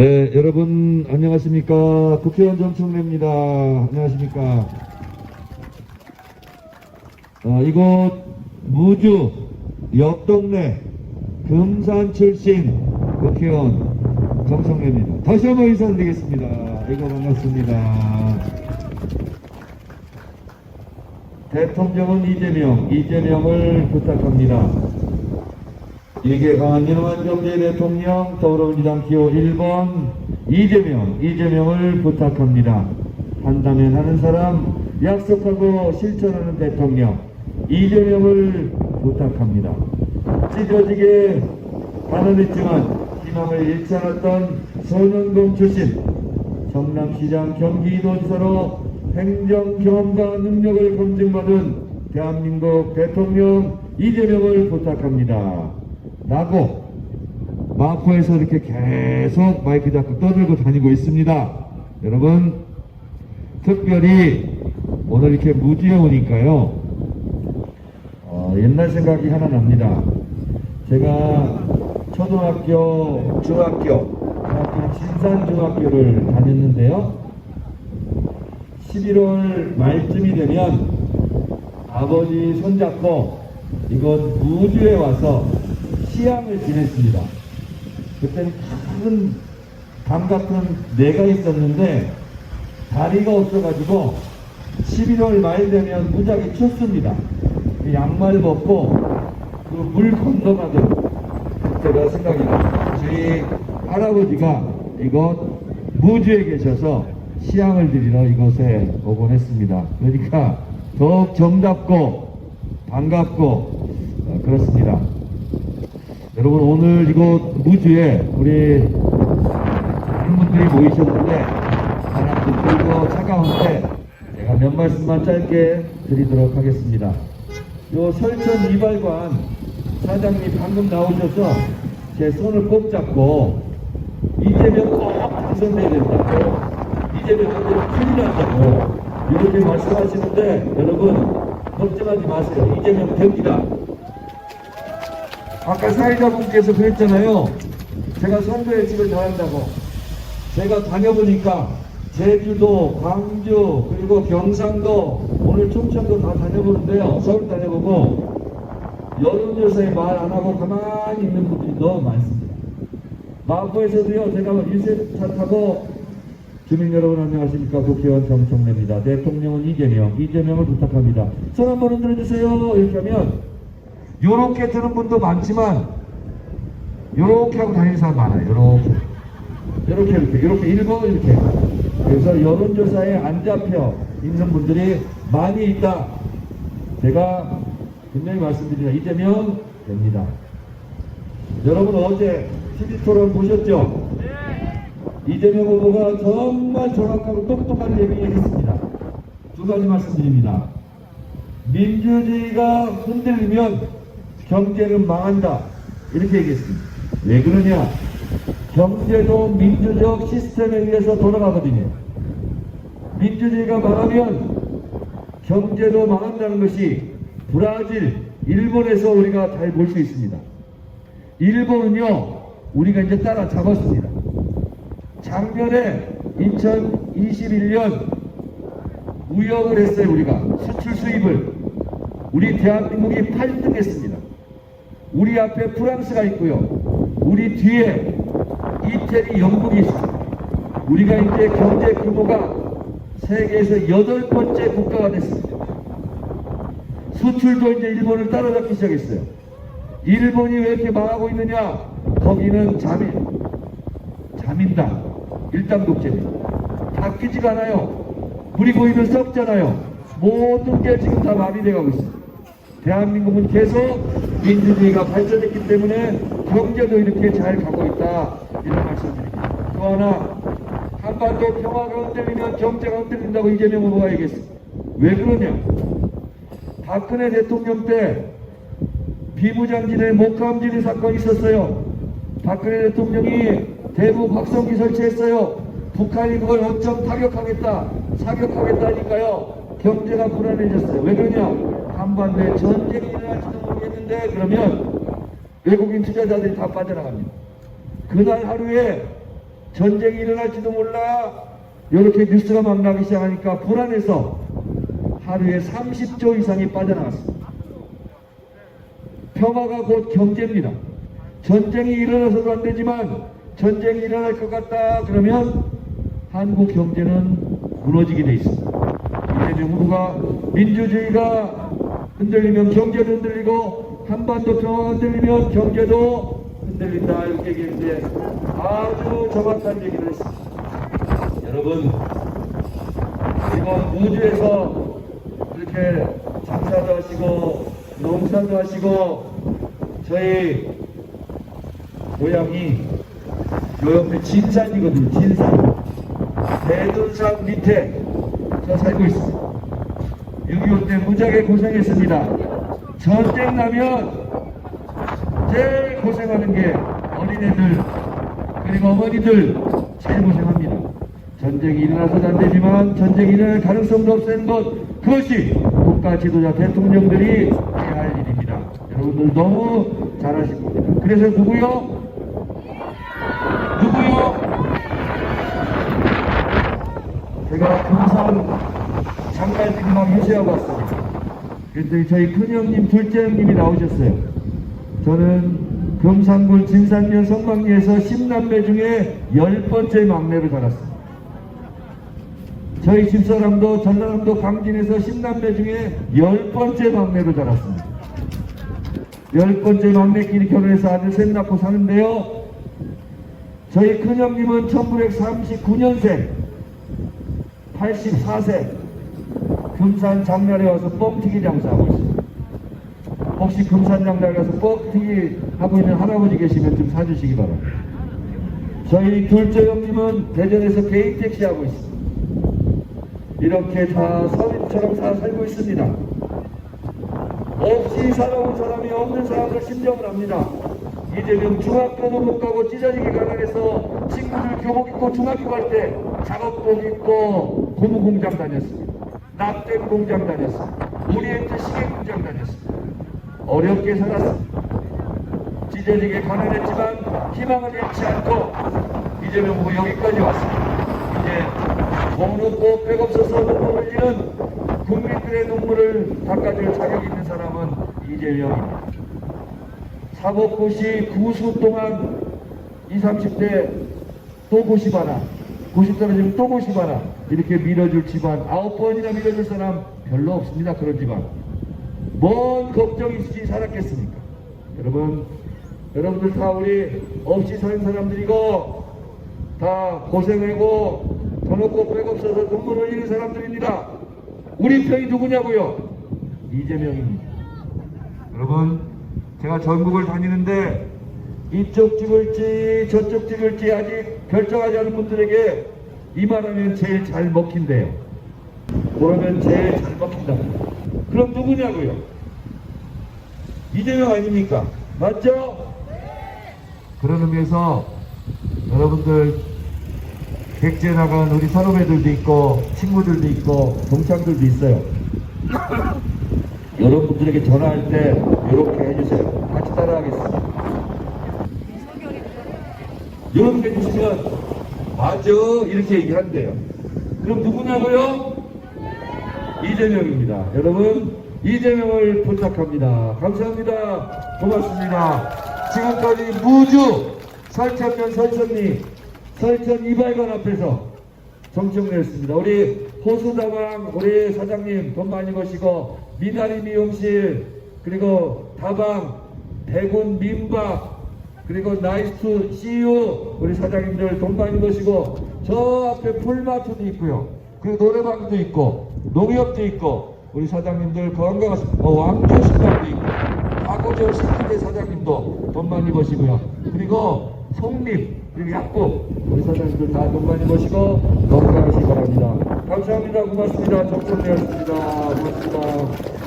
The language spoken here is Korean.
네, 여러분 안녕하십니까? 국회의원 정청래입니다. 안녕하십니까? 어, 이곳 무주 옆 동네 금산 출신 국회의원 정청래입니다. 다시 한번 인사드리겠습니다. 이거 반갑습니다. 대통령은 이재명, 이재명을 부탁합니다. 이게 강한 유능한 경제 대통령 더불어민주당 기호 1번 이재명 이재명을 부탁합니다. 한다면 하는 사람 약속하고 실천하는 대통령 이재명을 부탁합니다. 찢어지게 가난했지만 희망을 잃지 않았던 소년공 출신 성남시장 경기도지사로 행정 경험과 능력을 검증받은 대한민국 대통령 이재명을 부탁합니다. 라고 마포에서 이렇게 계속 마이크 잡고 떠들고 다니고 있습니다. 여러분 특별히 오늘 이렇게 무지에 오니까요 어, 옛날 생각이 하나 납니다. 제가 초등학교, 중학교, 중학교 진산중학교를 다녔는데요. 11월 말쯤이 되면 아버지 손잡고 이곳 무주에 와서 시향을 지냈습니다. 그때는 큰담 같은 내가 있었는데 다리가 없어가지고 11월 말 되면 무지하게 춥습니다. 그 양말 벗고 그 물 건너가던 제가 생각이 나요. 저희 할아버지가 이곳 무주에 계셔서 시향을 드리러 이곳에 오곤 했습니다. 그러니까 더욱 정답고 반갑고 어, 그렇습니다. 여러분 오늘 이곳 무주에 우리 많은 분들이 모이셨는데 바람도 불고 차가운데 제가 몇 말씀만 짧게 드리도록 하겠습니다. 요 설천 이발관 사장님 방금 나오셔서 제 손을 꼭 잡고 이재명 꼭 당선돼야 된다고 이재명 한테는 큰일 난다고 이렇게 말씀하시는데 여러분 걱정하지 마세요. 이재명 됩니다. 아까 사회자분께서 그랬잖아요. 제가 선거에 집을 잘한다고. 제가 다녀보니까 제주도, 광주, 그리고 경상도, 오늘 충청도 다 다녀보는데요. 서울 다녀보고 여론조사에 말 안 하고 가만히 있는 분들이 너무 많습니다. 마포에서도요, 제가 1세차 타고 주민 여러분 안녕하십니까. 국회의원 정청래입니다. 대통령은 이재명, 이재명을 부탁합니다. 손 한번 흔들어 주세요. 이렇게 하면 요렇게 드는 분도 많지만 요렇게 하고 다니는 사람 많아요. 요렇게. 요렇게 이렇게 요렇게 일본 이렇게. 그래서 여론조사에 안 잡혀 있는 분들이 많이 있다. 제가 분명히 말씀드립니다. 이재명 됩니다. 여러분 어제 TV 토론 보셨죠? 이재명 후보가 정말 정확하고 똑똑한 얘기를 했습니다. 두 가지 말씀드립니다. 민주주의가 흔들리면 경제는 망한다. 이렇게 얘기했습니다. 왜 그러냐? 경제도 민주적 시스템에 의해서 돌아가거든요. 민주주의가 망하면 경제도 망한다는 것이 브라질, 일본에서 우리가 잘 볼 수 있습니다. 일본은요, 우리가 이제 따라잡았습니다. 작년에 2021년 무역을 했어요, 우리가. 수출 수입을. 우리 대한민국이 8등 했습니다. 우리 앞에 프랑스가 있고요. 우리 뒤에 이태리, 영국이 있습니다. 우리가 이제 경제 규모가 세계에서 여덟 번째 국가가 됐습니다. 수출도 이제 일본을 따라잡기 시작했어요. 일본이 왜 이렇게 망하고 있느냐? 거기는 자민, 자민당, 일당 독재입니다. 바뀌지가 않아요. 우리 보이면 썩잖아요. 모든 게 지금 다 마비돼 가고 있습니다. 대한민국은 계속 민주주의가 발전했기 때문에 경제도 이렇게 잘 가고 있다. 이런 말씀드립니다. 또 하나, 한반도 평화가 흔들리면 경제가 흔들린다고 이재명 후보가 얘기했습니다. 왜 그러냐? 박근혜 대통령 때 비무장지대 목감지대 사건이 있었어요. 박근혜 대통령이 대북 확성기 설치했어요. 북한이 그걸 어쩜 타격하겠다, 사격하겠다니까요. 경제가 불안해졌어요. 왜 그러냐? 한반도에 전쟁이 일어날지도 모르겠는데 그러면 외국인 투자자들이 다 빠져나갑니다. 그날 하루에 전쟁이 일어날지도 몰라. 이렇게 뉴스가 막 나기 시작하니까 불안해서 하루에 30조 이상이 빠져나갔습니다. 평화가 곧 경제입니다. 전쟁이 일어나서도 안 되지만 전쟁이 일어날 것 같다 그러면 한국 경제는 무너지게 돼 있습니다. 이재명 후보가 민주주의가 흔들리면 경제도 흔들리고 한반도 평화가 흔들리면 경제도 흔들린다. 이렇게 얘기했는데 아주 정확한 얘기를 했습니다. 여러분 이번 우주에서 이렇게 장사도 하시고 농사도 하시고 저희 고향이 요 옆에 진산이거든요. 진산. 대둔산 밑에 저 살고 있습니다 6.25 때 무지하게 고생했습니다 전쟁 나면 제일 고생하는 게 어린애들 그리고 어머니들 제일 고생합니다 전쟁이 일어나서는 안 되지만 전쟁이 일어날 가능성도 없애는 것 그것이 국가 지도자 대통령들이 해야 할 일입니다 여러분들 너무 잘하신 겁니다 그래서 누구요? 누구요? 제가 금산 장관들이 막 유세하고 왔습니다. 그랬더니 저희 큰 형님, 둘째 형님이 나오셨어요. 저는 금산군 진산면 성막리에서 10남매 중에 열 번째 막내로 자랐습니다. 저희 집사람도 전라남도 강진에서 10남매 중에 열 번째 막내로 자랐습니다. 열 번째 막내끼리 결혼해서 아들 셋 낳고 사는데요. 저희 큰형님은 1939년생, 84세, 금산 장날에 와서 뻥튀기 장사하고 있습니다. 혹시 금산 장날 가서 뻥튀기 하고 있는 할아버지 계시면 좀 사주시기 바랍니다. 저희 둘째 형님은 대전에서 개인 택시 하고 있습니다. 이렇게 다 서민처럼 다 살고 있습니다. 없이 살아온 사람이 없는 사람을 심정을 합니다. 이재명 중학교도 못 가고 찢어지게 가난해서 친구들 교복 입고 중학교 갈 때 작업복 입고 고무 공장 다녔습니다. 납땜 공장 다녔습니다. 우리한테 시계 공장 다녔습니다. 어렵게 살았습니다. 찢어지게 가난했지만 희망을 잃지 않고 이재명 후보 여기까지 왔습니다. 이제 돈 없고 백 없어서 눈물 흘리는 국민들의 눈물을 닦아줄 자격 있는 사람은 이재명입니다. 사법고시 구수 동안 20, 30대 또 고시 하나, 고시 떨어지면 또 고시 하나 이렇게 밀어줄 집안 아홉 번이나 밀어줄 사람 별로 없습니다. 그런 집안. 뭔 걱정이 있으시 살았겠습니까? 여러분, 여러분들 다 우리 없이 사는 사람들이고 다 고생하고 돈 없고 백 없어서 눈물 흘리는 사람들입니다. 우리 편이 누구냐고요? 이재명입니다. 여러분, 제가 전국을 다니는데 이쪽 찍을지 저쪽 찍을지 아직 결정하지 않은 분들에게 이 말하면 제일 잘 먹힌대요. 그러면 제일 잘 먹힌다. 그럼 누구냐고요? 이재명 아닙니까? 맞죠? 그런 의미에서 여러분들 백제 나간 우리 선후배들도 있고 친구들도 있고 동창들도 있어요. 여러분들에게 전화할 때 이렇게 해주세요. 같이 따라하겠습니다. 이렇게 해주시면 맞아 이렇게 얘기한대요. 그럼 누구냐고요? 이재명입니다. 여러분 이재명을 부탁합니다. 감사합니다. 고맙습니다. 지금까지 무주 설천면 설천리 설천 이발관 앞에서 정청래였습니다. 우리 호수다방 우리 사장님 돈 많이 버시고 미나리 미용실 그리고 다방 대군 민박 그리고 나이스 CU 우리 사장님들 돈 많이 버시고 저 앞에 풀마트도 있고요. 그리고 노래방도 있고 농협도 있고 우리 사장님들 건강한 어, 왕조 식당도 있고 과거저 식기대 사장님도 돈 많이 버시고요. 그리고 송립 그리고 약국 우리 사장님들 다 돈 많이 버시고 건강하시기 바랍니다. 감사합니다. 고맙습니다. 정청래였습니다. 고맙습니다.